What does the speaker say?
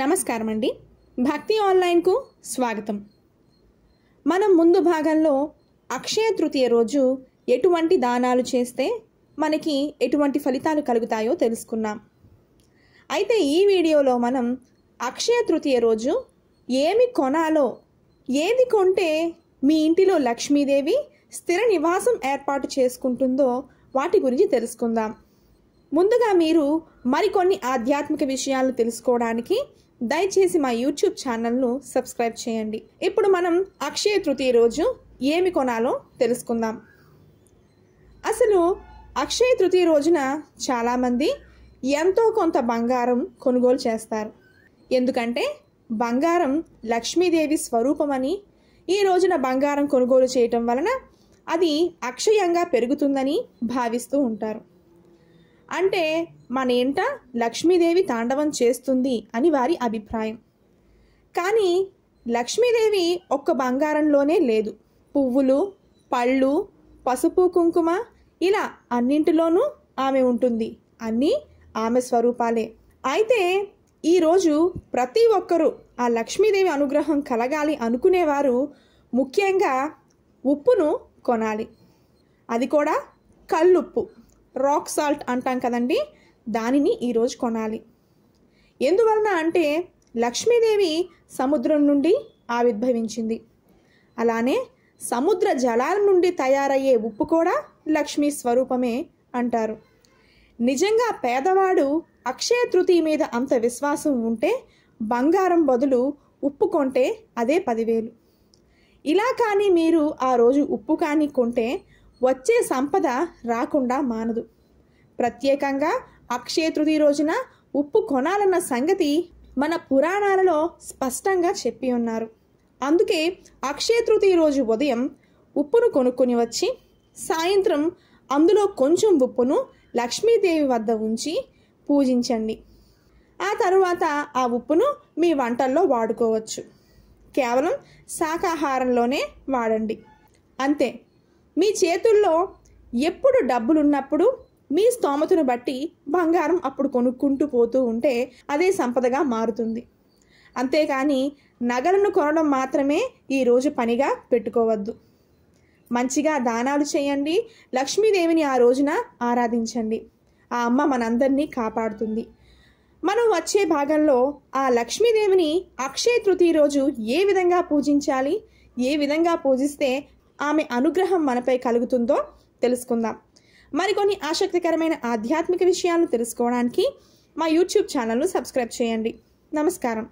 నమస్కారం అండి భక్తి ఆన్లైన్కు స్వాగతం. మనం ముందు భాగంలో అక్షయ తృతీయ రోజు ఎటువంటి దానాలు చేస్తే మనకి ఎటువంటి ఫలితాలు కలుగుతాయో తెలుసుకున్నాం. అయితే ఈ వీడియోలో మనం అక్షయ తృతీయ రోజు ఏమి కొనాలో ఏది కొంటే మీ ఇంటిలో లక్ష్మీదేవి స్థిర నివాసం ఏర్పాటు చేసుకుంటుందో వాటి గురించి తెలుసుకుందాం. ముందుగా మీరు మరికొన్ని ఆధ్యాత్మిక విషయాలు తెలుసుకోవడానికి దయచేసి మా యూట్యూబ్ ఛానల్ను సబ్స్క్రైబ్ చేయండి. ఇప్పుడు మనం అక్షయ తృతీయ రోజు ఏమి కొనాలో తెలుసుకుందాం. అసలు అక్షయ తృతీయ రోజున చాలామంది ఎంతో కొంత బంగారం కొనుగోలు చేస్తారు. ఎందుకంటే బంగారం లక్ష్మీదేవి స్వరూపమని ఈ రోజున బంగారం కొనుగోలు చేయటం వలన అది అక్షయంగా పెరుగుతుందని భావిస్తూ ఉంటారు. అంటే మన ఇంట లక్ష్మీదేవి తాండవం చేస్తుంది అని వారి అభిప్రాయం. కానీ లక్ష్మీదేవి ఒక్క బంగారంలోనే లేదు. పువ్వులు పళ్ళు పసుపు కుంకుమ ఇలా అన్నింటిలోనూ ఆమె ఉంటుంది. అన్నీ ఆమె స్వరూపాలే. అయితే ఈరోజు ప్రతి ఒక్కరూ ఆ లక్ష్మీదేవి అనుగ్రహం కలగాలి అనుకునేవారు ముఖ్యంగా ఉప్పును కొనాలి. అది కూడా కల్లుప్పు రాక్ సాల్ట్ అంటాం కదండి? దానిని ఈరోజు కొనాలి. ఎందువలన అంటే లక్ష్మీదేవి సముద్రం నుండి ఆవిర్భవించింది. అలానే సముద్ర జలాల నుండి తయారయ్యే ఉప్పు కూడా లక్ష్మీ స్వరూపమే అంటారు. నిజంగా పేదవాడు అక్షయ తృతీయ మీద అంత విశ్వాసం ఉంటే బంగారం బదులు ఉప్పు కొంటే అదే పదివేలు. ఇలా కానీ మీరు ఆ రోజు ఉప్పు కానీ కొంటే వచ్చే సంపద రాకుండా మానదు. ప్రత్యేకంగా అక్షయ తృతీయ రోజున ఉప్పు కొనాలన్న సంగతి మన పురాణాలలో స్పష్టంగా చెప్పి ఉన్నారు. అందుకే అక్షయ తృతీయ రోజు ఉదయం ఉప్పును కొనుక్కొని వచ్చి సాయంత్రం అందులో కొంచెం ఉప్పును లక్ష్మీదేవి వద్ద ఉంచి పూజించండి. ఆ తరువాత ఆ ఉప్పును మీ వంటల్లో వాడుకోవచ్చు. కేవలం శాకాహారంలోనే వాడండి. అంతే. మీ చేతుల్లో ఎప్పుడు డబ్బులున్నప్పుడు మీ స్తోమతను బట్టి బంగారం అప్పుడు కొనుక్కుంటూ పోతూ ఉంటే అదే సంపదగా మారుతుంది. అంతేకాని నగలను కొనడం మాత్రమే ఈరోజు పనిగా పెట్టుకోవద్దు. మంచిగా దానాలు చేయండి లక్ష్మీదేవిని ఆ రోజున ఆరాధించండి. ఆ అమ్మ మనందరినీ కాపాడుతుంది. మనం వచ్చే భాగంలో ఆ లక్ష్మీదేవిని అక్షయ తృతీయ రోజు ఏ విధంగా పూజించాలి ఏ విధంగా పూజిస్తే ఆమె అనుగ్రహం మనపై కలుగుతుందో తెలుసుకుందాం. మరికొన్ని ఆసక్తికరమైన ఆధ్యాత్మిక విషయాలను తెలుసుకోవడానికి మా యూట్యూబ్ ఛానల్ను సబ్స్క్రైబ్ చేయండి. నమస్కారం.